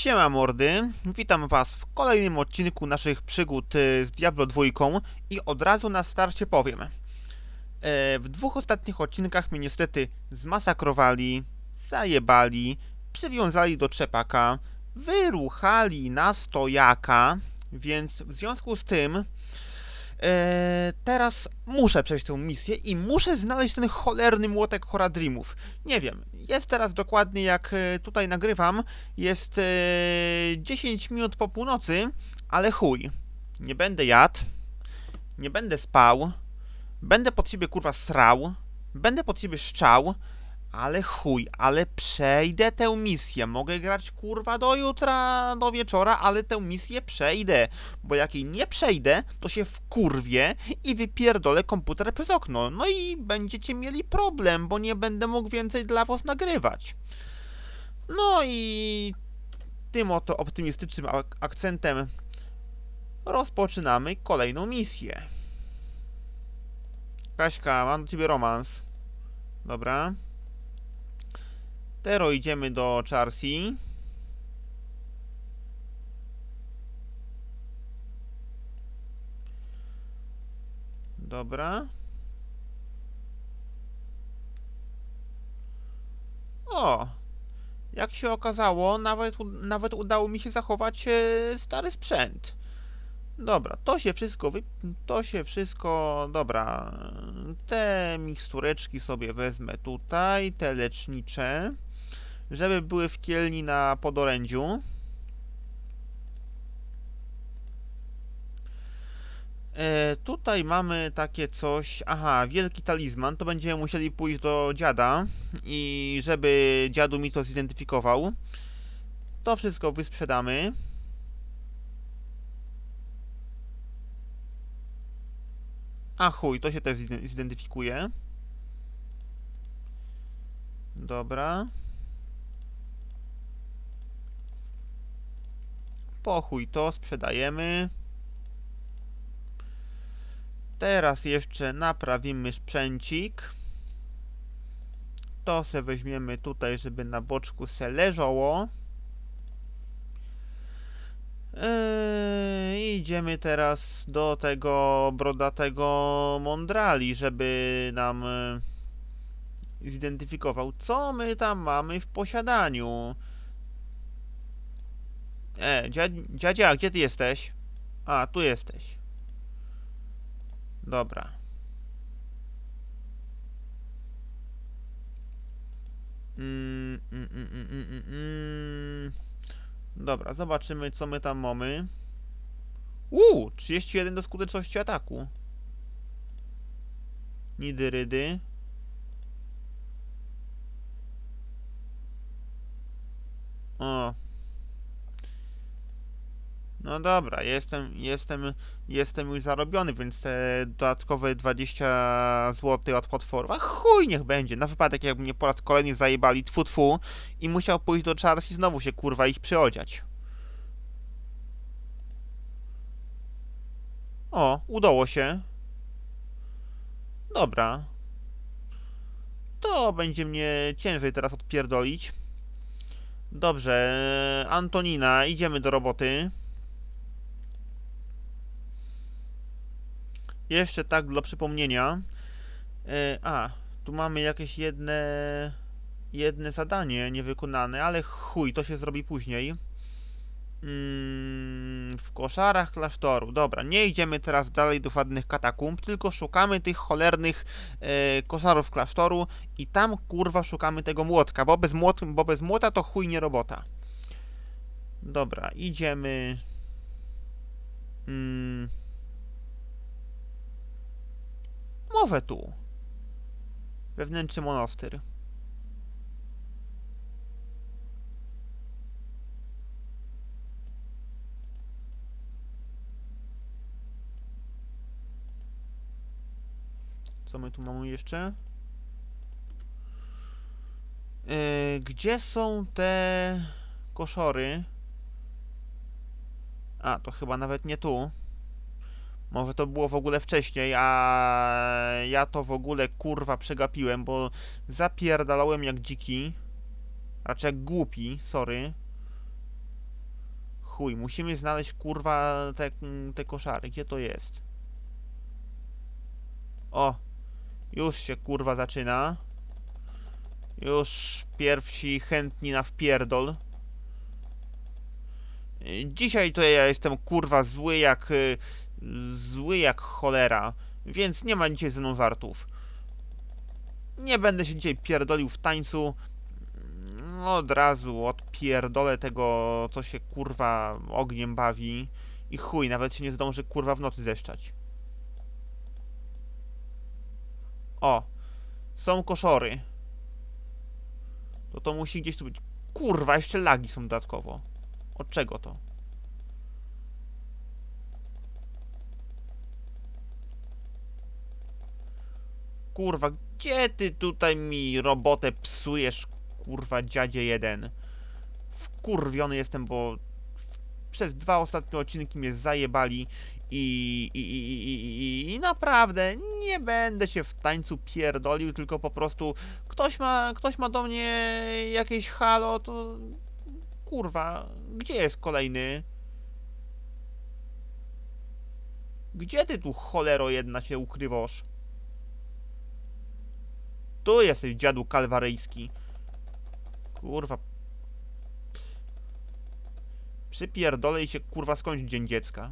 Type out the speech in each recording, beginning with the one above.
Siema mordy, witam was w kolejnym odcinku naszych przygód y, z Diablo 2 i od razu na starcie powiem. E, W dwóch ostatnich odcinkach mnie niestety zmasakrowali, zajebali, przywiązali do trzepaka, wyruchali na stojaka, więc w związku z tym e, teraz muszę przejść tę misję i muszę znaleźć ten cholerny młotek Horadrimów. Nie wiem, jest teraz dokładnie jak e, tutaj nagrywam, jest e, 10 minut po północy, ale chuj. Nie będę jadł, nie będę spał, będę pod siebie kurwa srał, będę pod siebie szczał, ale chuj, ale przejdę tę misję. Mogę grać kurwa do jutra, do wieczora, ale tę misję przejdę. Bo jak jej nie przejdę, to się wkurwię i wypierdolę komputer przez okno. No i będziecie mieli problem, bo nie będę mógł więcej dla was nagrywać. No i tym oto optymistycznym ak- akcentem rozpoczynamy kolejną misję. Kaśka, mam do ciebie romans. Dobra. Tero idziemy do Charsi. Dobra. O! Jak się okazało, nawet, nawet udało mi się zachować e, stary sprzęt. Dobra, to się wszystko wy... to się wszystko... Dobra, te mikstureczki sobie wezmę tutaj, te lecznicze, żeby były w kielni na podorędziu. E, tutaj mamy takie coś, aha, wielki talizman, to będziemy musieli pójść do dziada i żeby dziadu mi to zidentyfikował. To wszystko wysprzedamy. A chuj, to się też zide- zidentyfikuje. Dobra. Po chuj to sprzedajemy. Teraz jeszcze naprawimy sprzęcik. To se weźmiemy tutaj, żeby na boczku se leżało. Eee, idziemy teraz do tego brodatego Mondrali, żeby nam e, zidentyfikował, co my tam mamy w posiadaniu. E, dziad, dziadzia, gdzie ty jesteś? A, tu jesteś. Dobra. Mm, mm, mm, mm, mm, mm, mm. Dobra, zobaczymy co my tam mamy. Uuu, 31 do skuteczności ataku. Nidyrydy. O. No dobra, jestem, jestem, jestem już zarobiony, więc te dodatkowe 20 zł od potworów, a chuj niech będzie, na wypadek jakby mnie po raz kolejny zajebali tfu tfu i musiał pójść do Charles i znowu się kurwa ich przyodziać. O, udało się. Dobra. To będzie mnie ciężej teraz odpierdolić. Dobrze, Antonina, idziemy do roboty. Jeszcze tak dla przypomnienia. E, a, tu mamy jakieś jedne jedne zadanie niewykonane, ale chuj, to się zrobi później. Mm, w koszarach klasztoru. Dobra, nie idziemy teraz dalej do żadnych katakumb, tylko szukamy tych cholernych e, koszarów klasztoru i tam kurwa szukamy tego młotka, bo bez, młot, bo bez młota to chuj nie robota. Dobra, idziemy. Mm, może tu. Wewnętrzny monastyr. Co my tu mamy jeszcze? Yy, gdzie są te koszory? A, to chyba nawet nie tu. Może to było w ogóle wcześniej, a ja to w ogóle kurwa przegapiłem, bo zapierdalałem jak dziki. Raczej jak głupi, sorry. Chuj, musimy znaleźć kurwa te, te koszary. Gdzie to jest? O! Już się kurwa zaczyna. Już pierwsi chętni na wpierdol. Y, Dzisiaj to ja jestem kurwa zły jak... Zły jak cholera. Więc nie ma dzisiaj ze mną żartów. Nie będę się dzisiaj pierdolił w tańcu. No, Od razu odpierdolę tego, co się kurwa ogniem bawi. I chuj, nawet się nie zdąży kurwa w nocy zeszczać. O! Są koszory. To to musi gdzieś tu być. Kurwa, jeszcze lagi są dodatkowo. Od czego to? Kurwa, gdzie ty tutaj mi robotę psujesz, kurwa, dziadzie jeden? Wkurwiony jestem, bo przez dwa ostatnie odcinki mnie zajebali i, i, i, i, i naprawdę nie będę się w tańcu pierdolił, tylko po prostu ktoś ma, ktoś ma do mnie jakieś halo, to kurwa, gdzie jest kolejny? Gdzie ty tu cholero jedna się ukrywasz? Tu jesteś dziadu kalwaryjski. Kurwa. Przypierdolę i się kurwa skończy dzień dziecka.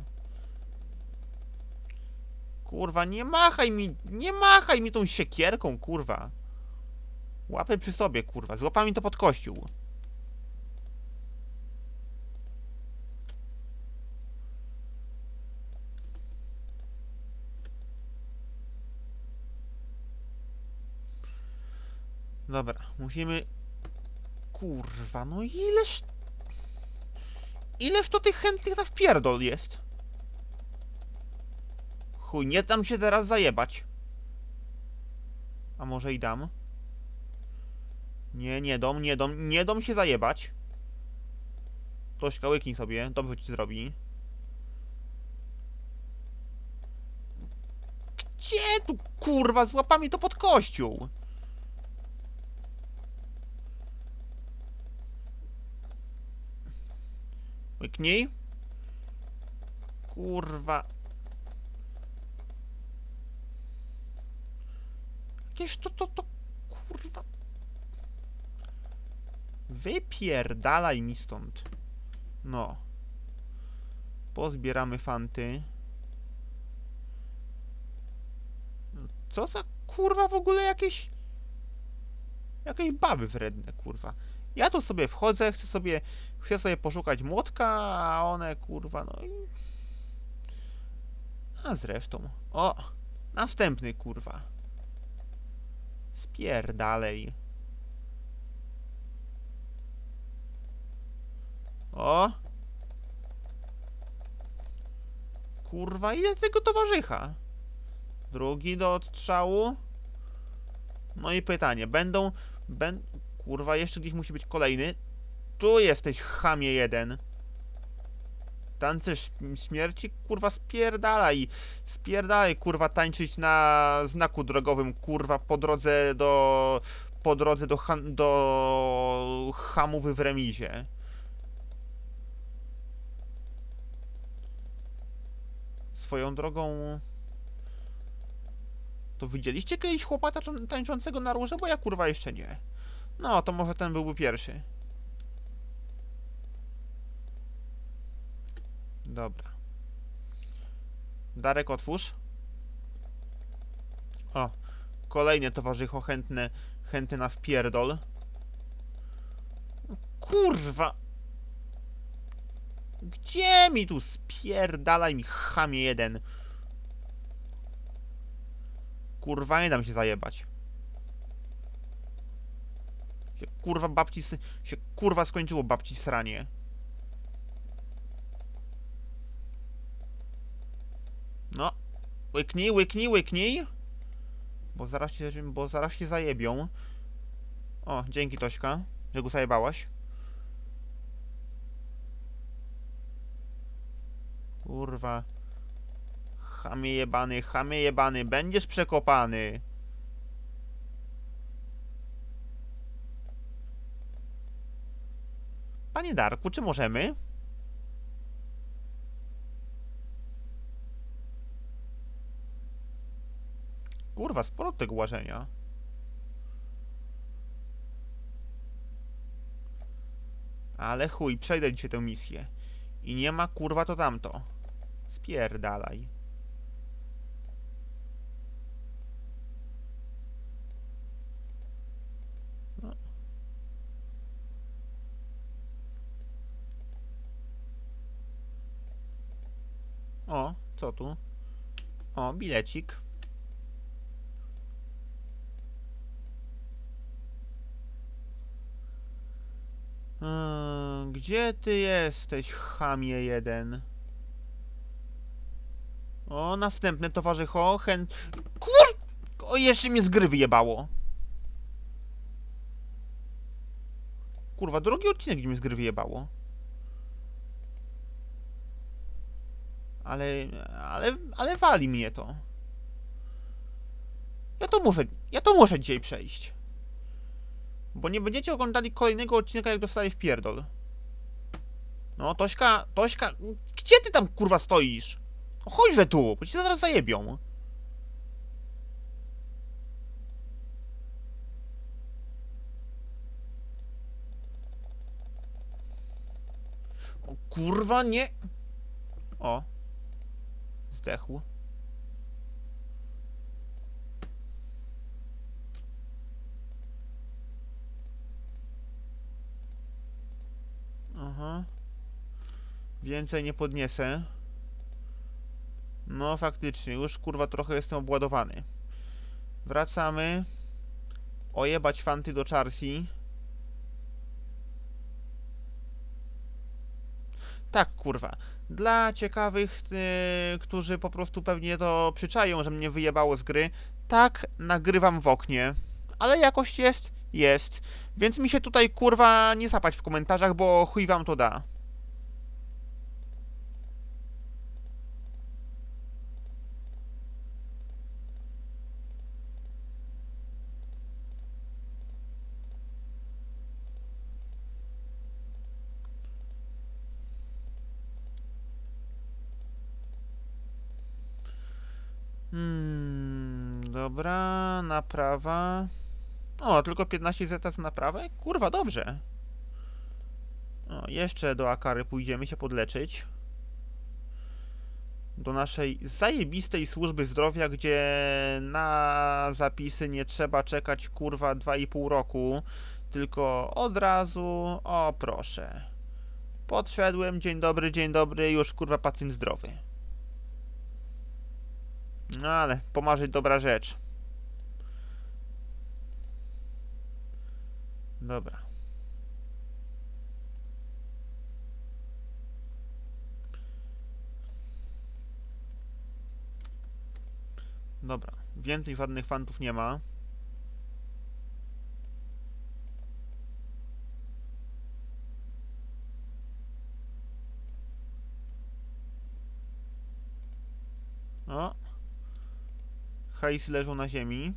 Kurwa, nie machaj mi, nie machaj mi tą siekierką, kurwa. Łapy przy sobie, kurwa. Złapaj mi to pod kościół. Dobra, musimy... Kurwa, no ileż... Ileż to tych chętnych na wpierdol jest? Chuj, nie dam się teraz zajebać. A może i dam? Nie, nie dom, nie dom, nie dom się zajebać. Tośka, łyknij sobie, dobrze ci zrobi. Gdzie tu, kurwa, z łapami to pod kościół? Łyknij. Kurwa. Jakież to, to, to, kurwa. Wypierdalaj mi stąd. No. Pozbieramy fanty. Co za kurwa w ogóle jakieś... Jakieś baby wredne, kurwa. Ja tu sobie wchodzę, chcę sobie, chcę sobie poszukać młotka, a one kurwa, no i... A zresztą, o, następny kurwa. Spierdalej. O! Kurwa, ile tego towarzycha? Drugi do odstrzału. No i pytanie, będą, będą, Kurwa, jeszcze gdzieś musi być kolejny. Tu jesteś, chamie jeden. Tancerz śmierci, kurwa, spierdalaj. Spierdalaj, kurwa, tańczyć na znaku drogowym, kurwa, po drodze do... Po drodze do, han, do hamowy w remizie. Swoją drogą... To widzieliście kiedyś chłopata tańczącego na róże? Bo ja, kurwa, jeszcze nie. No, to może ten byłby pierwszy. Dobra. Darek, otwórz. O, kolejne towarzycho chętne, chętny na wpierdol. Kurwa! Gdzie mi tu spierdalaj mi chamie jeden? Kurwa, nie dam się zajebać się kurwa babci się kurwa skończyło babci sranie. No. Łyknij, łyknij, łyknij. Bo zaraz się, bo zaraz się zajebią. O, dzięki Tośka, że go zajebałaś. Kurwa. Chamie jebany, chamie jebany, będziesz przekopany. Panie Darku, czy możemy? Kurwa, sporo tego łażenia. Ale chuj, przejdę dzisiaj tę misję. I nie ma kurwa to tamto. Spierdalaj. Co tu? O, bilecik. Eee, Gdzie ty jesteś, chamie jeden? O, następne towarzycho, chęt... Kur... O, jeszcze mnie z gry wyjebało. Kurwa, drugi odcinek, gdzie mnie z gry wyjebało. Ale, ale, ale wali mnie to. Ja to muszę, ja to muszę dzisiaj przejść. Bo nie będziecie oglądali kolejnego odcinka, jak dostali w pierdol. No, Tośka, Tośka, gdzie ty tam kurwa stoisz? No chodźże tu, bo ci zaraz zajebią. O kurwa, nie. O. Zdechł. Aha. Więcej nie podniesę. No faktycznie, już kurwa trochę jestem obładowany. Wracamy. Ojebać fanty do Charsi. Tak, kurwa. Dla ciekawych, yy, którzy po prostu pewnie to przyczają, że mnie wyjebało z gry, tak, nagrywam w oknie. Ale jakość jest, jest. Więc mi się tutaj kurwa nie zapać w komentarzach, bo chuj wam to da. Hmm, dobra, naprawa. O, tylko 15 zeta za naprawę? Kurwa, dobrze. O, jeszcze do Akary pójdziemy się podleczyć. Do naszej zajebistej służby zdrowia, gdzie na zapisy nie trzeba czekać kurwa 2,5 roku, tylko od razu, o proszę. Podszedłem, dzień dobry, dzień dobry, już kurwa pacjent zdrowy. No ale pomarzyć dobra rzecz. Dobra. Dobra. Więcej żadnych fantów nie ma. O. Hajs leżą na ziemi.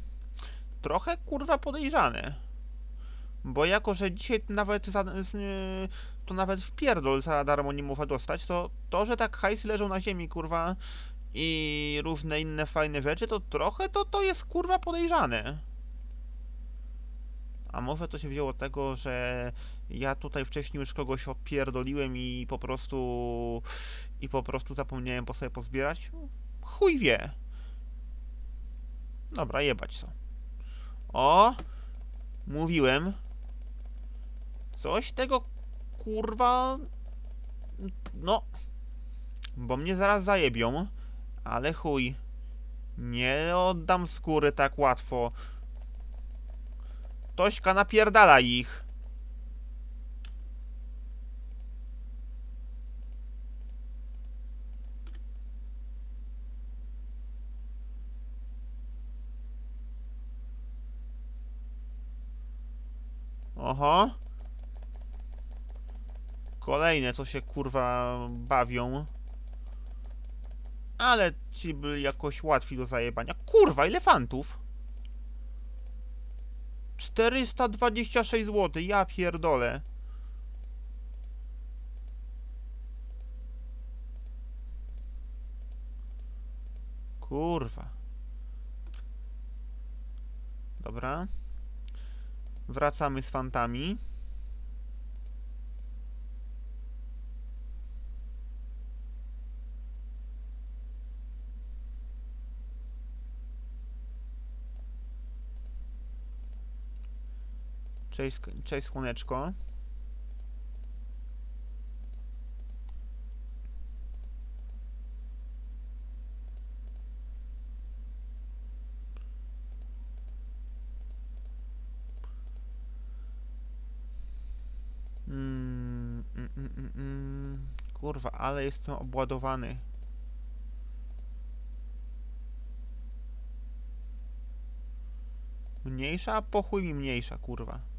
Trochę kurwa podejrzane. Bo jako, że dzisiaj nawet za, yy, to nawet w pierdol za darmo nie można dostać, to to, że tak hajs leżą na ziemi, kurwa, i różne inne fajne rzeczy, to trochę to, to jest kurwa podejrzane. A może to się wzięło od tego, że ja tutaj wcześniej już kogoś odpierdoliłem i po prostu i po prostu zapomniałem po sobie pozbierać? Chuj wie. Dobra, jebać co. O! Mówiłem. Coś tego kurwa. No. Bo mnie zaraz zajebią. Ale chuj. Nie oddam skóry tak łatwo. Tośka napierdala ich. Oho. Kolejne, co się kurwa bawią. Ale ci byli jakoś łatwi do zajebania. Kurwa, ile fantów? 426 zł, ja pierdolę. Kurwa. Dobra. Wracamy z fantami. Cześć, cześć słoneczko. Mm, mm, mm. Kurwa, ale jestem obładowany. Mniejsza? Po chuj mi mniejsza, kurwa.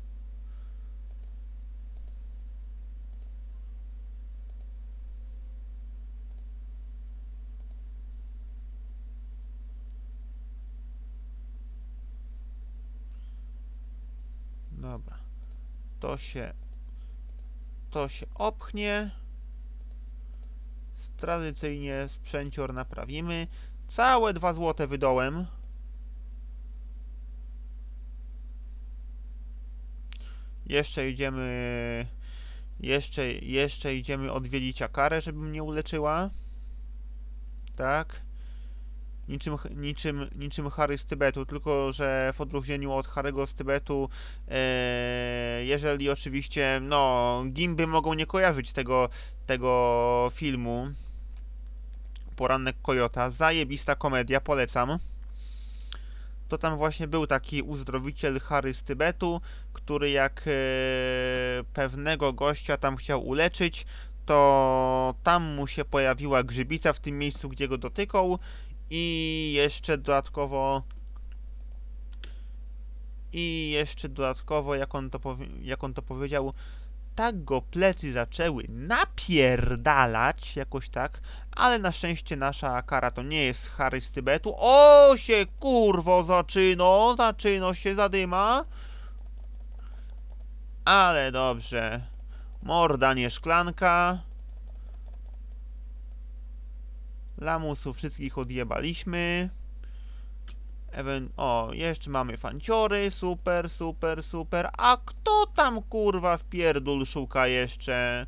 Dobra. To się... To się opchnie. Tradycyjnie sprzęcior naprawimy. Całe dwa złote wydołem. Jeszcze idziemy... Jeszcze, jeszcze idziemy odwiedzić Akarę, żeby mnie uleczyła. Tak. Niczym, niczym, niczym Harry z Tybetu, tylko że w odróżnieniu od Harry'ego z Tybetu, e, jeżeli oczywiście, no, gimby mogą nie kojarzyć tego, tego filmu, Poranek Kojota, zajebista komedia, polecam. To tam właśnie był taki uzdrowiciel Harry z Tybetu, który jak e, pewnego gościa tam chciał uleczyć, to tam mu się pojawiła grzybica w tym miejscu, gdzie go dotykał i jeszcze dodatkowo i jeszcze dodatkowo, jak on to, jak on to powiedział, tak go plecy zaczęły napierdalać, jakoś tak, ale na szczęście nasza kara to nie jest Harry z Tybetu. O się kurwo zaczyno, zaczyno się zadyma. Ale dobrze. Morda nie szklanka. Lamusów wszystkich odjebaliśmy. Ewen o, jeszcze mamy fanciory, super, super, super. A kto tam kurwa w pierdul szuka jeszcze?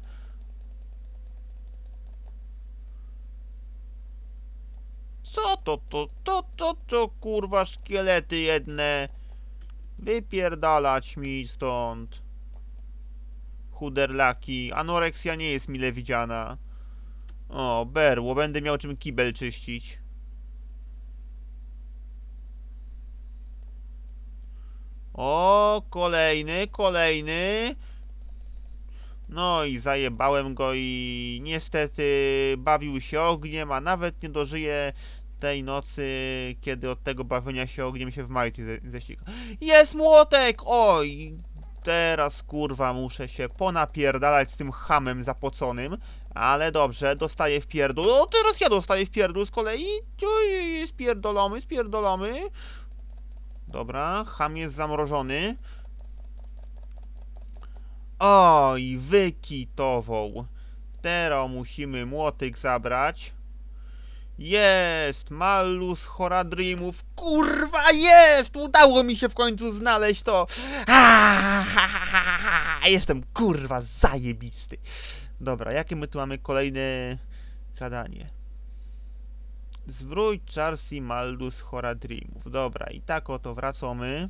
Co to, to, to, to, to, kurwa szkielety jedne? Wypierdalać mi stąd. Chuderlaki, anoreksja nie jest mile widziana. O, berło, będę miał czym kibel czyścić. O, kolejny, kolejny. No i zajebałem go i niestety bawił się ogniem, a nawet nie dożyje tej nocy, kiedy od tego bawienia się ogniem się w majty ze ześciga. Jest młotek! Oj! Teraz kurwa muszę się ponapierdalać z tym hamem zapoconym. Ale dobrze, dostaję w pierdol. O, teraz ja dostaję w pierdol z kolei. Oj, spierdolamy, spierdolamy. Dobra, ham jest zamrożony. Oj, wykitował. Teraz musimy młotyk zabrać. Jest! Malus Horadrimów. Kurwa, jest! Udało mi się w końcu znaleźć to. Ah, ha, ha, ha, ha. Jestem kurwa zajebisty. Dobra, jakie my tu mamy kolejne zadanie? Zwróć Charsi Maldus Horadrimów. Dobra, i tak oto wracamy.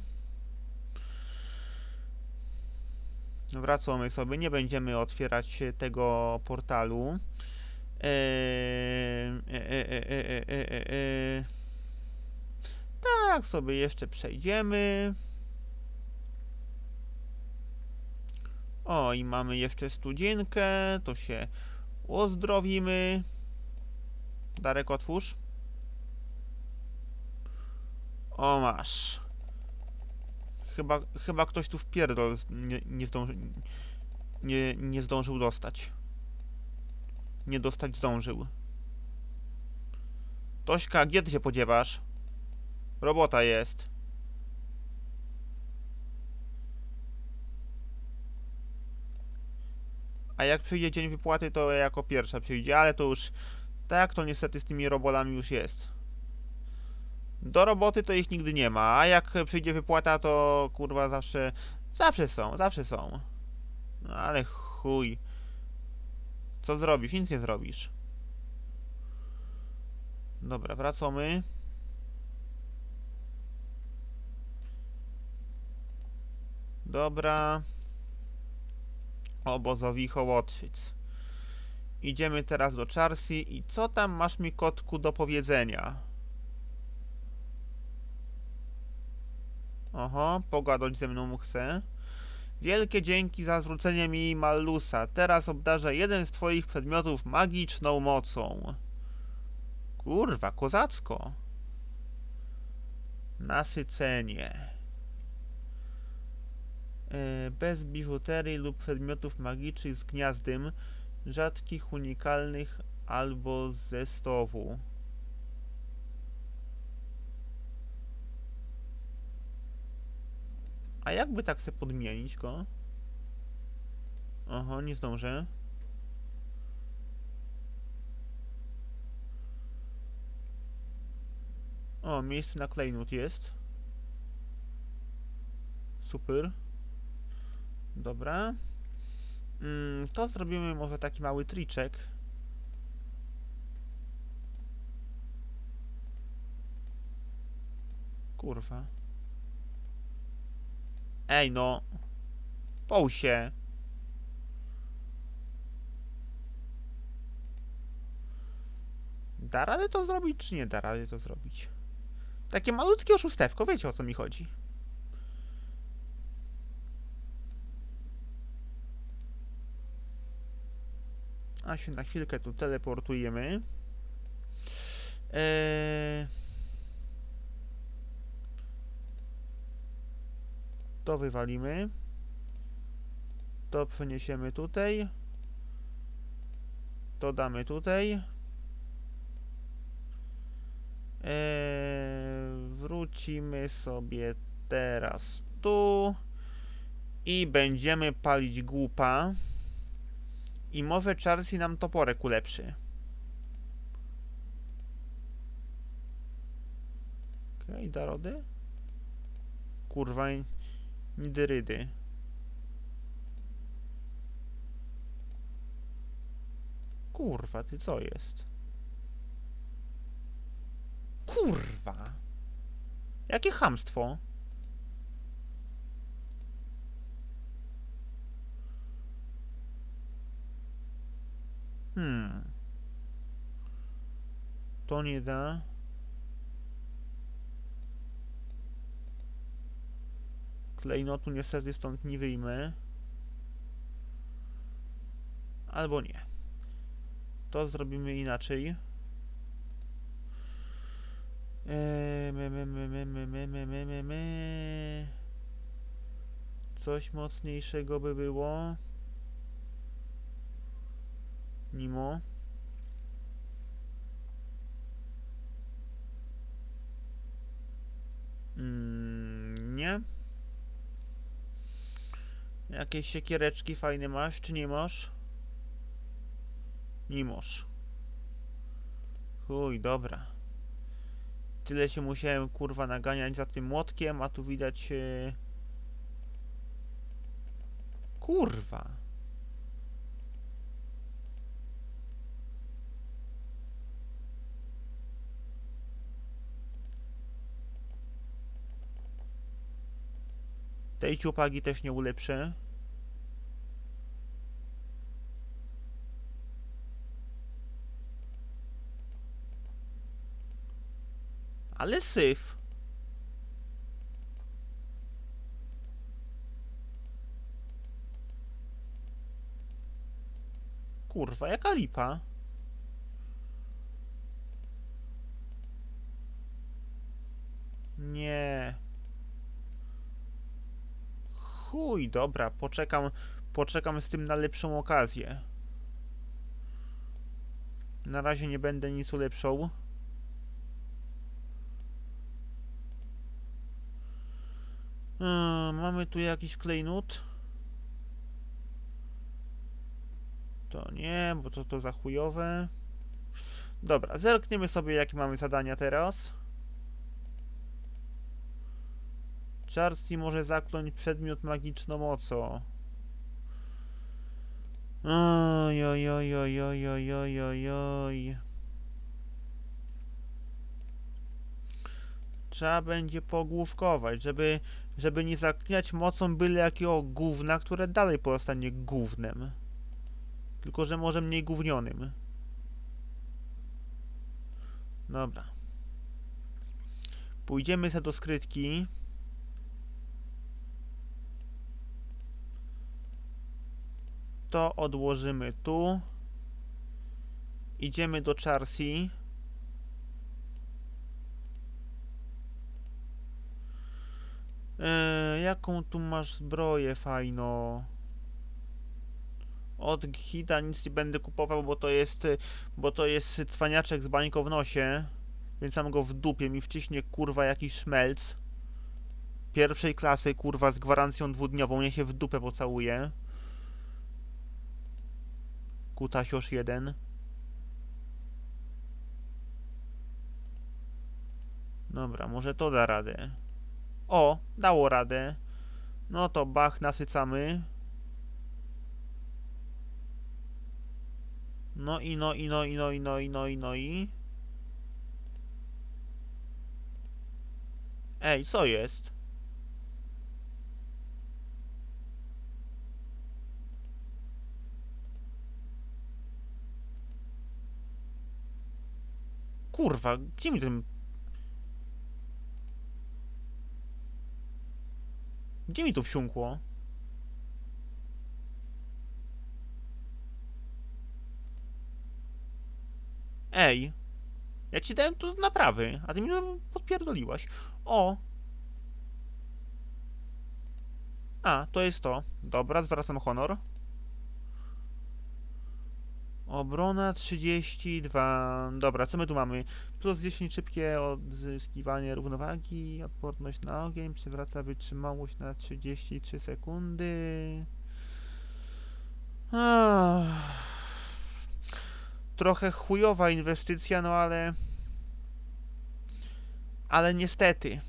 Wracamy sobie, nie będziemy otwierać tego portalu. Eee, e, e, e, e, e, e. Tak sobie jeszcze przejdziemy. O, i mamy jeszcze studzienkę, to się uzdrowimy. Darek, otwórz. O, masz. Chyba, chyba ktoś tu wpierdol nie, nie, zdąży, nie, nie zdążył dostać. Nie dostać zdążył. Tośka, gdzie ty się podziewasz? Robota jest. A jak przyjdzie dzień wypłaty, to jako pierwsza przyjdzie, ale to już... Tak, to niestety z tymi robolami już jest. Do roboty to ich nigdy nie ma, a jak przyjdzie wypłata, to kurwa zawsze, zawsze są, zawsze są. No ale chuj. Co zrobisz? Nic nie zrobisz. Dobra, wracamy. Dobra. Obozowi Hołotrzyc. Idziemy teraz do Charsi i co tam masz mi kotku do powiedzenia? Oho, pogadać ze mną chce. Wielkie dzięki za zwrócenie mi Mallusa. Teraz obdarzę jeden z twoich przedmiotów magiczną mocą. Kurwa, kozacko. Nasycenie. E, Bez biżuterii lub przedmiotów magicznych z gniazdem, rzadkich, unikalnych albo z zestawu. A jakby tak se podmienić go? Oho, nie zdążę. O, miejsce na klejnot jest. Super. Dobra. Mm, to zrobimy może taki mały triczek. Kurwa. Ej no. Poł się. Da radę to zrobić, czy nie da rady to zrobić? Takie malutkie oszustewko, wiecie o co mi chodzi. A się na chwilkę tu teleportujemy. Eee... To wywalimy. To przeniesiemy tutaj. To damy tutaj. Eee, wrócimy sobie teraz tu. I będziemy palić głupa. I może Charsi nam toporek ulepszy. Okej, okay, da rody? Kurwa, nidyrydy. Kurwa, ty co jest? Kurwa! Jakie chamstwo? Hmm. To nie da. Klejnotu niestety stąd nie wyjmę. Albo nie. To zrobimy inaczej. Eee, me, me, me, me, me, me, me, me, me. Coś mocniejszego by było. Nimo. Mm, nie. Jakieś siekiereczki fajne masz, czy nie masz? Nie masz. Chuj, dobra. Tyle się musiałem kurwa naganiać za tym młotkiem, a tu widać... Kurwa. Tej ciupagi też nie ulepszę. Ale syf. Kurwa, jaka lipa? Nie. Chuj, dobra, poczekam, poczekam z tym na lepszą okazję. Na razie nie będę nic ulepszał. Mamy tu jakiś klejnot. To nie, bo to to za chujowe. Dobra, zerkniemy sobie jakie mamy zadania teraz. Charsi może zakląć przedmiot magiczną mocą. Oj, oj, oj, oj, oj, oj, oj, oj, oj. Trzeba będzie pogłówkować, żeby, żeby nie zaklinać mocą byle jakiego gówna, które dalej pozostanie gównem. Tylko, że może mniej gównionym. Dobra. Pójdziemy sobie do skrytki. To odłożymy tu. Idziemy do Charsi. Eee, jaką tu masz zbroję fajno? Od Hita nic nie będę kupował, bo to jest, bo to jest cwaniaczek z bańką w nosie. Więc mam go w dupie, mi wciśnie kurwa jakiś szmelc. Pierwszej klasy, kurwa, z gwarancją dwudniową, nie się w dupę pocałuje. Kutasiosz jeden. Dobra, może to da radę. O, dało radę. No to bach, nasycamy. No i no i no i no i no i no i no i. Ej, co jest? Kurwa, gdzie mi ten... Gdzie mi to wsiąkło? Ej, ja ci dałem tu naprawy, a ty mi to podpierdoliłaś. O! A, to jest to. Dobra, zwracam honor. Obrona 32. Dobra, co my tu mamy? Plus 10 szybkie odzyskiwanie równowagi, odporność na ogień, przywraca wytrzymałość na 33 sekundy. Trochę chujowa inwestycja, no ale... Ale niestety.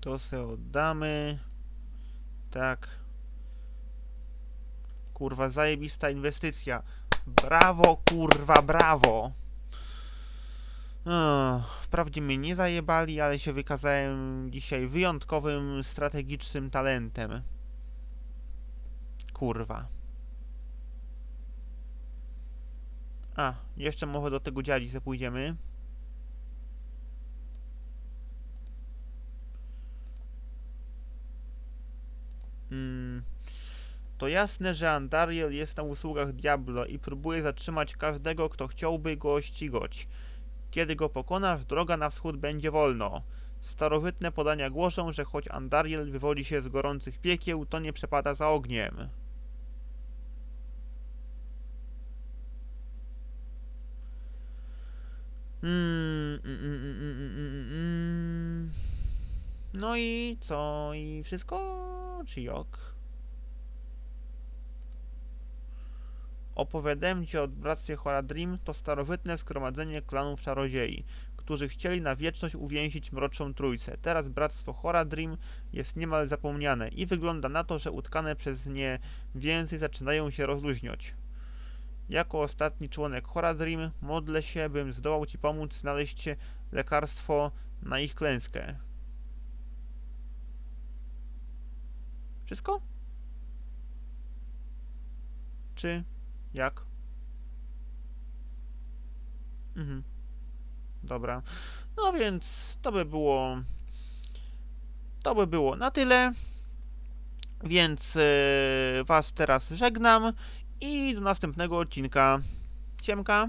To se oddamy. Tak. Kurwa, zajebista inwestycja. Brawo, kurwa, brawo. Wprawdzie mnie nie zajebali, ale się wykazałem dzisiaj wyjątkowym strategicznym talentem. Kurwa. A, jeszcze może do tego dziadzi pójdziemy. Mm, to jasne, że Andariel jest na usługach Diablo i próbuje zatrzymać każdego, kto chciałby go ścigać. Kiedy go pokonasz, droga na wschód będzie wolno. Starożytne podania głoszą, że choć Andariel wywodzi się z gorących piekieł, to nie przepada za ogniem. Mm, mm, mm, mm, mm, mm, mm. No i co? I wszystko? Czy jok? Opowiadałem ci o bractwie Horadrim to starożytne zgromadzenie klanów czarodziei, którzy chcieli na wieczność uwięzić mroczną trójcę. Teraz bractwo Horadrim jest niemal zapomniane i wygląda na to, że utkane przez nie więzy zaczynają się rozluźniać. Jako ostatni członek Horadrim modlę się, bym zdołał Ci pomóc znaleźć lekarstwo na ich klęskę. Wszystko? Czy jak? Mhm. Dobra. No więc to by było. To by było na tyle. Więc yy, Was teraz żegnam i do następnego odcinka. Ciemka.